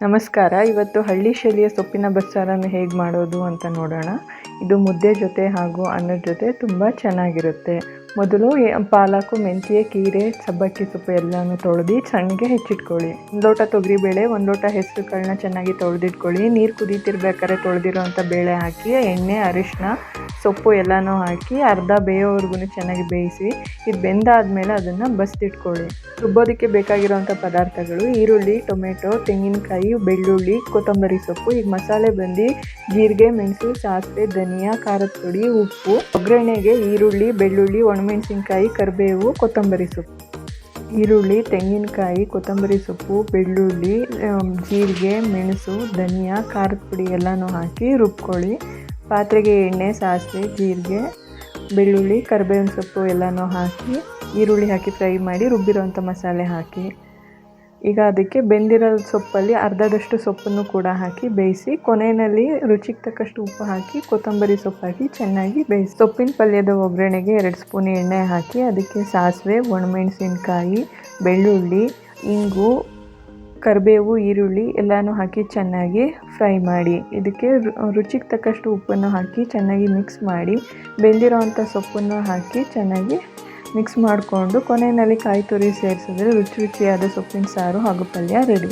ನಮಸ್ಕಾರ. ಇವತ್ತು ಹಳ್ಳಿ ಶೈಲಿಯ ಸೊಪ್ಪಿನ ಬಸ್ಸಾರನ್ನು ಹೇಗೆ ಮಾಡೋದು ಅಂತ ನೋಡೋಣ. ಇದು ಮುದ್ದೆ ಜೊತೆ ಹಾಗೂ ಅನ್ನದ ಜೊತೆ ತುಂಬ ಚೆನ್ನಾಗಿರುತ್ತೆ. ಮೊದಲು ಪಾಲಕು, ಮೆಂತ್ಯ, ಕೀರೆ, ಸಬ್ಬಕ್ಕಿ ಸೊಪ್ಪು ಎಲ್ಲನೂ ತೊಳೆದು ಚೆನ್ನಾಗಿ ಹೆಚ್ಚಿಟ್ಕೊಳ್ಳಿ. ಒಂದು ಲೋಟ ತೊಗರಿಬೇಳೆ, ಒಂದು ಲೋಟ ಹೆಸರು ಕಾಳನ್ನ ಚೆನ್ನಾಗಿ ತೊಳೆದಿಟ್ಕೊಳ್ಳಿ. ನೀರು ಕುದೀತಿರ್ಬೇಕಾದ್ರೆ ತೊಳೆದಿರೋವಂಥ ಬೇಳೆ ಹಾಕಿ, ಎಣ್ಣೆ ಅರಿಶಿನ ಸೊಪ್ಪು ಎಲ್ಲನೂ ಹಾಕಿ, ಅರ್ಧ ಬೇಯೋವರೆಗೂ ಚೆನ್ನಾಗಿ ಬೇಯಿಸಿ, ಇದು ಬೆಂದಾದ್ಮೇಲೆ ಅದನ್ನು ಬಸ್ದಿಟ್ಕೊಳ್ಳಿ ರುಬ್ಬೋದಕ್ಕೆ ಬೇಕಾಗಿರುವಂಥ ಪದಾರ್ಥಗಳು ಈರುಳ್ಳಿ, ಟೊಮೆಟೊ, ತೆಂಗಿನಕಾಯಿ, ಬೆಳ್ಳುಳ್ಳಿ, ಕೊತ್ತಂಬರಿ ಸೊಪ್ಪು ಈಗ ಮಸಾಲೆ ಬಂದು ಜೀರಿಗೆ, ಮೆಣಸು, ಸಾಸಿವೆ, ಧನಿಯಾ, ಖಾರದ ಪುಡಿ, ಉಪ್ಪು, ಒಗ್ಗರಣೆಗೆ ಈರುಳ್ಳಿ, ಬೆಳ್ಳುಳ್ಳಿ, ಒಣಮೆಣಸಿನ್ಕಾಯಿ, ಕರಿಬೇವು, ಕೊತ್ತಂಬರಿ ಸೊಪ್ಪು. ಈರುಳ್ಳಿ, ತೆಂಗಿನಕಾಯಿ, ಕೊತ್ತಂಬರಿ ಸೊಪ್ಪು, ಬೆಳ್ಳುಳ್ಳಿ ಜೀರಿಗೆ, ಮೆಣಸು, ಧನಿಯಾ, ಖಾರದ ಪುಡಿ ಎಲ್ಲನೂ ಹಾಕಿ ರುಬ್ಕೊಳ್ಳಿ. ಪಾತ್ರೆಗೆ ಎಣ್ಣೆ, ಸಾಸಿವೆ, ಜೀರಿಗೆ, ಬೆಳ್ಳುಳ್ಳಿ, ಕರಿಬೇವಿನ ಸೊಪ್ಪು ಎಲ್ಲನೂ ಹಾಕಿ ಈರುಳ್ಳಿ ಹಾಕಿ ಫ್ರೈ ಮಾಡಿ ರುಬ್ಬಿರೋಂಥ ಮಸಾಲೆ ಹಾಕಿ. ಈಗ ಅದಕ್ಕೆ ಬೆಂದಿರೋ ಸೊಪ್ಪಲ್ಲಿ ಅರ್ಧದಷ್ಟು ಸೊಪ್ಪನ್ನು ಕೂಡ ಹಾಕಿ ಬೇಯಿಸಿ, ಕೊನೆಯಲ್ಲಿ ರುಚಿಗೆ ತಕ್ಕಷ್ಟು ಉಪ್ಪು ಹಾಕಿ, ಕೊತ್ತಂಬರಿ ಸೊಪ್ಪು ಹಾಕಿ ಚೆನ್ನಾಗಿ ಬೇಯಿಸಿ, ಸೊಪ್ಪಿನ ಪಲ್ಯದ ಒಗ್ಗರಣೆಗೆ ಎರಡು ಸ್ಪೂನ್ ಎಣ್ಣೆ ಹಾಕಿ, ಅದಕ್ಕೆ ಸಾಸಿವೆ, ಒಣಮೆಣಸಿನ್ಕಾಯಿ, ಬೆಳ್ಳುಳ್ಳಿ, ಇಂಗು, ಕರಿಬೇವು, ಈರುಳ್ಳಿ ಎಲ್ಲನೂ ಹಾಕಿ ಚೆನ್ನಾಗಿ ಫ್ರೈ ಮಾಡಿ, ಇದಕ್ಕೆ ರುಚಿಗೆ ತಕ್ಕಷ್ಟು ಉಪ್ಪನ್ನು ಹಾಕಿ ಚೆನ್ನಾಗಿ ಮಿಕ್ಸ್ ಮಾಡಿ ಬೆಂದಿರೋವಂಥ ಸೊಪ್ಪನ್ನು ಹಾಕಿ ಚೆನ್ನಾಗಿ ಮಿಕ್ಸ್ ಮಾಡಿಕೊಂಡು ಕೊನೆಯಲ್ಲಿ ಕಾಯಿ ತುರಿ ಸೇರಿಸಿದ್ರೆ ರುಚಿ ರುಚಿಯಾದ ಸೊಪ್ಪಿನ ಸಾರು ಹಾಗೂ ಪಲ್ಯ ರೆಡಿ